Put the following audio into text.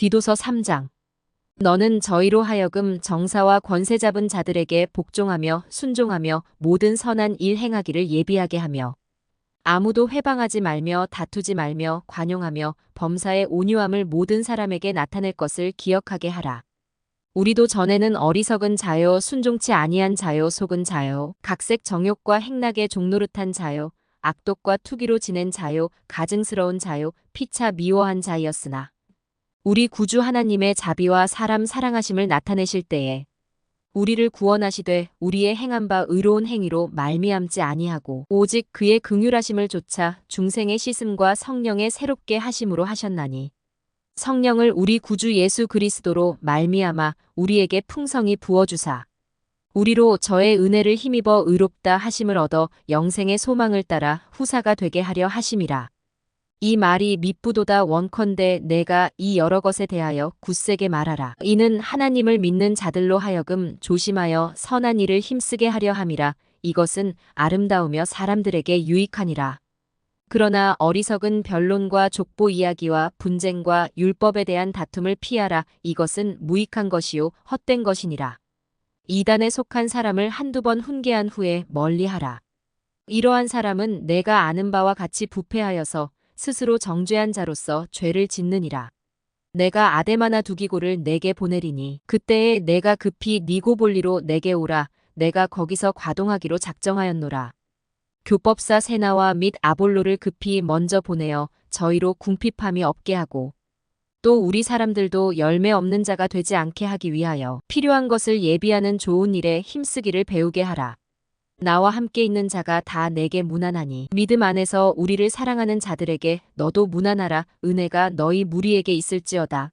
디도서 3장. 너는 저희로 하여금 정사와 권세 잡은 자들에게 복종하며 순종하며 모든 선한 일 행하기를 예비하게 하며 아무도 회방하지 말며 다투지 말며 관용하며 범사의 온유함을 모든 사람에게 나타낼 것을 기억하게 하라. 우리도 전에는 어리석은 자요 순종치 아니한 자요 속은 자요 각색 정욕과 행락에 종노릇한 자요 악독과 투기로 지낸 자요 가증스러운 자요 피차 미워한 자이었으나 우리 구주 하나님의 자비와 사람 사랑하심을 나타내실 때에 우리를 구원하시되 우리의 행한 바 의로운 행위로 말미암지 아니하고 오직 그의 긍휼하심을 조차 중생의 씻음과 성령의 새롭게 하심으로 하셨나니 성령을 우리 구주 예수 그리스도로 말미암아 우리에게 풍성히 부어 주사 우리로 저의 은혜를 힘입어 의롭다 하심을 얻어 영생의 소망을 따라 후사가 되게 하려 하심이라. 이 말이 mit부도다 원컨대 내가 이 여러 것에 대하여 굳세게 말하라. 이는 하나님을 믿는 자들로 하여금 조심하여 선한 일을 힘쓰게 하려 함이라. 이것은 아름다우며 사람들에게 유익하니라. 그러나 어리석은 변론과 족보 이야기와 분쟁과 율법에 대한 다툼을 피하라. 이것은 무익한 것이요 헛된 것이니라. 이단에 속한 사람을 한두 번 훈계한 후에 멀리하라. 이러한 사람은 내가 아는 바와 같이 부패하여서 스스로 정죄한 자로서 죄를 짓느니라. 내가 아데마나 두기고를 내게 보내리니 그때에 내가 급히 니고볼리로 내게 오라. 내가 거기서 과동하기로 작정하였노라. 교법사 세나와 및 아볼로를 급히 먼저 보내어 저희로 궁핍함이 없게 하고 또 우리 사람들도 열매 없는 자가 되지 않게 하기 위하여 필요한 것을 예비하는 좋은 일에 힘쓰기를 배우게 하라. 나와 함께 있는 자가 다 내게 무난하니 믿음 안에서 우리를 사랑하는 자들에게 너도 무난하라 은혜가 너희 무리에게 있을지어다.